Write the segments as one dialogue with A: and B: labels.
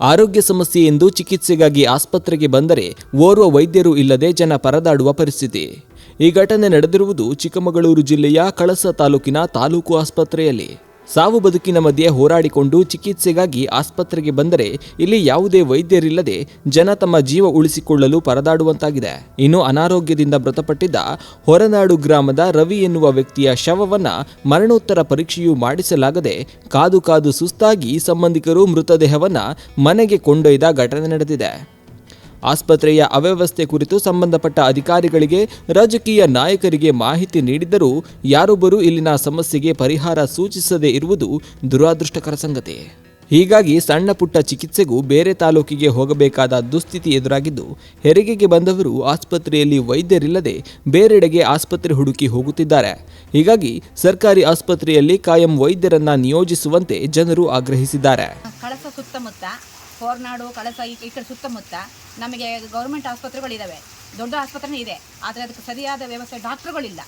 A: ಆರೋಗ್ಯ ಸಮಸ್ಯೆ ಎಂದು ಚಿಕಿತ್ಸೆಗಾಗಿ ಆಸ್ಪತ್ರೆಗೆ ಬಂದರೆ ಓರ್ವ ವೈದ್ಯರು ಇಲ್ಲದೆ ಜನ ಪರದಾಡುವ ಪರಿಸ್ಥಿತಿ. ಈ ಘಟನೆ ನಡೆದಿರುವುದು ಚಿಕ್ಕಮಗಳೂರು ಜಿಲ್ಲೆಯ ಕಳಸ ತಾಲೂಕಿನ ತಾಲೂಕು ಆಸ್ಪತ್ರೆಯಲ್ಲಿ. ಸಾವು ಬದುಕಿನ ಮಧ್ಯೆ ಹೋರಾಡಿಕೊಂಡು ಚಿಕಿತ್ಸೆಗಾಗಿ ಆಸ್ಪತ್ರೆಗೆ ಬಂದರೆ ಇಲ್ಲಿ ಯಾವುದೇ ವೈದ್ಯರಿಲ್ಲದೆ ಜನ ತಮ್ಮ ಜೀವ ಉಳಿಸಿಕೊಳ್ಳಲು ಪರದಾಡುವಂತಾಗಿದೆ. ಇನ್ನು ಅನಾರೋಗ್ಯದಿಂದ ಮೃತಪಟ್ಟಿದ್ದ ಹೊರನಾಡು ಗ್ರಾಮದ ರವಿ ಎನ್ನುವ ವ್ಯಕ್ತಿಯ ಶವವನ್ನ ಮರಣೋತ್ತರ ಪರೀಕ್ಷೆಯೂ ಮಾಡಿಸಲಾಗದೆ ಕಾದು ಕಾದು ಸುಸ್ತಾಗಿ ಸಂಬಂಧಿಕರು ಮೃತದೇಹವನ್ನ ಮನೆಗೆ ಕೊಂಡೊಯ್ದ ಘಟನೆ ನಡೆದಿದೆ. ಆಸ್ಪತ್ರೆಯ ಅವ್ಯವಸ್ಥೆ ಕುರಿತು ಸಂಬಂಧಪಟ್ಟ ಅಧಿಕಾರಿಗಳಿಗೆ ರಾಜಕೀಯ ನಾಯಕರಿಗೆ ಮಾಹಿತಿ ನೀಡಿದ್ದರೂ ಯಾರೊಬ್ಬರೂ ಇಲ್ಲಿನ ಸಮಸ್ಯೆಗೆ ಪರಿಹಾರ ಸೂಚಿಸದೇ ಇರುವುದು ದುರಾದೃಷ್ಟಕರ ಸಂಗತಿ. ಹೀಗಾಗಿ ಸಣ್ಣ ಪುಟ್ಟ ಚಿಕಿತ್ಸೆಗೂ ಬೇರೆ ತಾಲೂಕಿಗೆ ಹೋಗಬೇಕಾದ ದುಸ್ಥಿತಿ ಎದುರಾಗಿದ್ದು, ಹೆರಿಗೆಗೆ ಬಂದವರು ಆಸ್ಪತ್ರೆಯಲ್ಲಿ ವೈದ್ಯರಿಲ್ಲದೆ ಬೇರೆಡೆಗೆ ಆಸ್ಪತ್ರೆ ಹುಡುಕಿ ಹೋಗುತ್ತಿದ್ದಾರೆ. ಹೀಗಾಗಿ ಸರ್ಕಾರಿ ಆಸ್ಪತ್ರೆಯಲ್ಲಿ ಕಾಯಂ ವೈದ್ಯರನ್ನ ನಿಯೋಜಿಸುವಂತೆ ಜನರು ಆಗ್ರಹಿಸಿದ್ದಾರೆ.
B: ಹೊರನಾಡು, ಕಳಸ, ಈ ಈ ಕಡೆ ಸುತ್ತಮುತ್ತ ನಮಗೆ ಗೌರ್ಮೆಂಟ್ ಆಸ್ಪತ್ರೆಗಳಿದ್ದಾವೆ ದೊಡ್ಡ ಆಸ್ಪತ್ರೆನೇ ಇದೆ. ಆದರೆ ಅದಕ್ಕೆ ಸರಿಯಾದ ವ್ಯವಸ್ಥೆ ಡಾಕ್ಟ್ರುಗಳಿಲ್ಲ.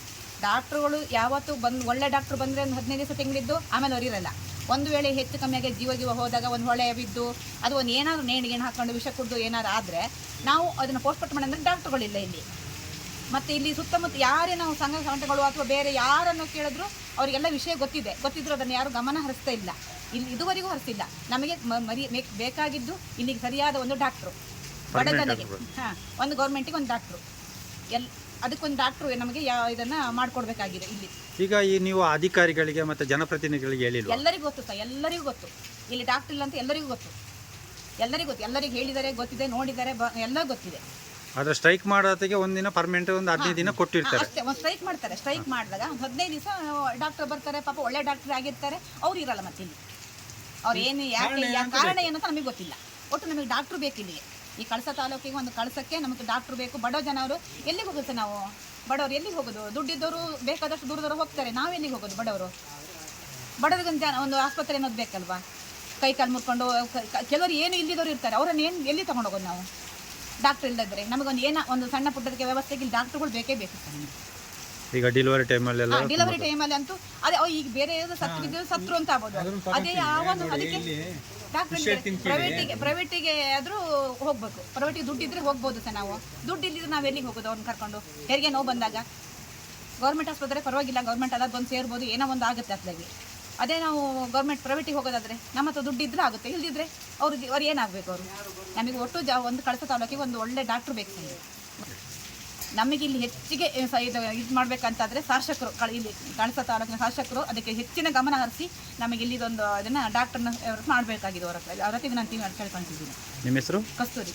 B: ಡಾಕ್ಟ್ರುಗಳು ಯಾವತ್ತೂ ಬಂದು ಒಳ್ಳೆ ಡಾಕ್ಟ್ರು ಬಂದರೆ ಒಂದು ಹದಿನೈದು ದಿವಸ ತಿಂಗಳಿದ್ದು ಆಮೇಲೆ ಅವರಿರಲ್ಲ ಒಂದು ವೇಳೆ ಹೆಚ್ಚು ಕಮ್ಮಿಯಾಗಿ ಜೀವ ಜೀವ ಹೋದಾಗ ಒಂದು ಹೊಳೆ ಬಿದ್ದು ಅದು ಒಂದು ಏನಾದರೂ ನೇಣಿಗೆ ಹಾಕೊಂಡು ವಿಷ ಕುಡಿದು ಏನಾದ್ರು ಆದರೆ ನಾವು ಅದನ್ನು ಪೋಸ್ಟ್ಮಾರ್ಟಮ್ ಅಂದರೆ ಡಾಕ್ಟ್ರುಗಳಿಲ್ಲ ಇಲ್ಲಿ. ಮತ್ತು ಇಲ್ಲಿ ಸುತ್ತಮುತ್ತ ಯಾರೇ ನಾವು ಸಂಘ ಸಂಘಟನೆಗಳು ಅಥವಾ ಬೇರೆ ಯಾರನ್ನು ಕೇಳಿದ್ರು ಅವರಿಗೆಲ್ಲ ವಿಷಯ ಗೊತ್ತಿದೆ. ಗೊತ್ತಿದ್ರು ಅದನ್ನು ಯಾರು ಗಮನ ಹರಿಸ್ತಾ ಇಲ್ಲ. ಇಲ್ಲಿ ಇದುವರೆಗೂ ಹರಿಸಿಲ್ಲ. ನಮಗೆ ಮರಿ ಬೇಕ್- ಬೇಕಾಗಿದ್ದು ಇಲ್ಲಿಗೆ ಸರಿಯಾದ ಒಂದು ಡಾಕ್ಟ್ರು. ಬಡತನಕ್ಕೆ ಹಾಂ ಒಂದು ಗೌರ್ಮೆಂಟಿಗೆ ಒಂದು ಡಾಕ್ಟ್ರು. ಎಲ್ ಅದಕ್ಕೊಂದು ಡಾಕ್ಟ್ರು ನಮಗೆ ಯಾವ ಇದನ್ನ ಮಾಡ್ಕೊಡ್ಬೇಕಾಗಿದೆ ಇಲ್ಲಿ.
C: ಈಗ ಈ ನೀವು ಅಧಿಕಾರಿಗಳಿಗೆ ಮತ್ತೆ ಜನಪ್ರತಿನಿಧಿಗಳಿಗೆ ಹೇಳಿಲ್ಲ
B: ಎಲ್ಲರಿಗೂ ಗೊತ್ತು ಸರ್ ಎಲ್ಲರಿಗೂ ಗೊತ್ತು. ಇಲ್ಲಿ ಡಾಕ್ಟರ್ ಇಲ್ಲ ಅಂತ ಎಲ್ಲರಿಗೂ ಗೊತ್ತು. ಎಲ್ಲರಿಗೂ ಗೊತ್ತು. ಎಲ್ಲರಿಗೂ ಹೇಳಿದ್ದಾರೆ ಗೊತ್ತಿದೆ ನೋಡಿದರೆ ಎಲ್ಲ ಗೊತ್ತಿದೆ.
C: ಆದ್ರೆ ಸ್ಟ್ರೈಕ್ ಮಾಡೋದಕ್ಕೆ ಒಂದಿನ ಪರ್ಮನೆಂಟ್ ಒಂದು ಹದಿನೈದು ದಿನ ಕೊಟ್ಟಿರ್ತಾರೆ.
B: ಅಷ್ಟೇ ಒಂದು ಸ್ಟ್ರೈಕ್ ಮಾಡ್ತಾರೆ. ಸ್ಟ್ರೈಕ್ ಮಾಡಿದಾಗ ಒಂದು ಹದಿನೈದು ದಿವಸ ಡಾಕ್ಟರ್ ಬರ್ತಾರೆ ಪಾಪ ಒಳ್ಳೆ ಡಾಕ್ಟರ್ ಆಗಿರ್ತಾರೆ. ಅವ್ರು ಇರಲ್ಲ ಮತ್ತೆ ಇಲ್ಲಿ ಅವ್ರು ಏನು ಯಾಕೆ ಕಾರಣ ಏನು ಅಂತ ನಮಗೆ ಗೊತ್ತಿಲ್ಲ. ಒಟ್ಟು ನಮಗೆ ಡಾಕ್ಟ್ರು ಬೇಕು ಇಲ್ಲಿಗೆ ಈ ಕಳಸ ತಾಲೂಕಿಗೆ ಒಂದು ಕಳಸಕ್ಕೆ ನಮಗೆ ಡಾಕ್ಟ್ರು ಬೇಕು. ಬಡ ಜನವರು ಎಲ್ಲಿಗೆ ಹೋಗುತ್ತೆ ನಾವು? ಬಡವರು ಎಲ್ಲಿಗೆ ಹೋಗೋದು? ದುಡ್ಡಿದ್ದವರು ಬೇಕಾದಷ್ಟು ದೂರದವರು ಹೋಗ್ತಾರೆ. ನಾವು ಎಲ್ಲಿಗೆ ಹೋಗೋದು ಬಡವರು? ಬಡವರಿಗೊಂದು ಜನ ಒಂದು ಆಸ್ಪತ್ರೆ ಅನ್ನೋದು ಬೇಕಲ್ವಾ? ಕೈ ಕಾಲು ಮುರ್ಕೊಂಡು ಕೆಲವರು ಏನು ಇಲ್ಲಿದ್ದವರು ಇರ್ತಾರೆ. ಅವರನ್ನು ಏನು ಎಲ್ಲಿ ತೊಗೊಂಡೋಗೋದು ಹೋಗೋದು ನಾವು? ಡಾಕ್ಟ್ರ್ ಇಲ್ಲದಿದ್ರೆ ನಮಗೊಂದು ಏನೋ ಒಂದು ಸಣ್ಣ ಪುಟ್ಟದಕ್ಕೆ ವ್ಯವಸ್ಥೆಗೆ ಇಲ್ಲಿ ಡಾಕ್ಟ್ರುಗಳು ಬೇಕೇ ಬೇಕು ಸರ್ ನಮಗೆ.
C: ಈಗ ಡೆಲಿವರಿ ಟೈಮಲ್ಲೆಲ್ಲ
B: ಡೆಲಿವರಿ ಟೈಮಲ್ಲಿ ಅಂತೂ ಅದೇ ಅವ್ ಈಗ ಬೇರೆ ಸತ್ತು ಬಿದ್ದು ಸತ್ರು ಅಂತ ಆಗ್ಬೋದು. ಅದೇ ಯಾವ ಅದಕ್ಕೆ ಡಾಕ್ಟರ್ ಪ್ರೈವೇಟಿಗೆ ಪ್ರೈವೇಟಿಗೆ ಆದ್ರೂ ಹೋಗ್ಬೇಕು. ಪ್ರೈವೇಟಿಗೆ ದುಡ್ಡಿದ್ರೆ ಹೋಗ್ಬೋದು ಸರ್ ನಾವು. ದುಡ್ಡು ಇಲ್ಲಿದ್ರೆ ನಾವು ಎಲ್ಲಿಗೆ ಹೋಗೋದು ಅವ್ನು ಕರ್ಕೊಂಡು? ಹೆರಿಗೆ ನೋವು ಬಂದಾಗ. ಗೌರ್ಮೆಂಟ್ ಆಸ್ಪತ್ರೆ ಪರವಾಗಿಲ್ಲ. ಗೌರ್ಮೆಂಟ್ ಅದಾದ ಬಂದು ಸೇರ್ಬೋದು. ಏನೋ ಒಂದು ಆಗುತ್ತೆ ಅತ್ಲಾಗಿ ಅದೇ ನಾವು ಗೌರ್ಮೆಂಟ್ ಪ್ರೈವೇಟಿಗೆ ಹೋಗೋದಾದ್ರೆ ನಮ್ಮ ಹತ್ರ ದುಡ್ಡು ಇದ್ರೆ ಆಗುತ್ತೆ. ಇಲ್ದಿದ್ರೆ ಅವ್ರಿಗೆ ಅವ್ರು ಏನಾಗಬೇಕು ಅವರು? ನಮಗೆ ಒಟ್ಟು ಜಾ ಒಂದು ಕಳಸ ತಾಲೂಕಿಗೆ ಒಂದು ಒಳ್ಳೆ ಡಾಕ್ಟ್ರ್ ಬೇಕು ಸರ್. ನಮಗೆ ಇಲ್ಲಿ ಹೆಚ್ಚಿಗೆ ಇದು ಇದು ಮಾಡಬೇಕಂತಾದರೆ ಶಾಸಕರು ಕಳ ಇಲ್ಲಿ ಕಳಸ ತಾಲೂಕಿನ ಶಾಸಕರು ಅದಕ್ಕೆ ಹೆಚ್ಚಿನ ಗಮನ ಹರಿಸಿ ನಮಗೆ ಇಲ್ಲಿದೊಂದು ಅದನ್ನು ಡಾಕ್ಟರ್ನ ಮಾಡಬೇಕಾಗಿದೆ ಅವರ ಅವರ ನಾನು ಕೇಳ್ಕೊಂತಿದ್ದೀನಿ
C: ನಿಮ್ಮ ಹೆಸರು?
B: ಕಸ್ತೂರಿ.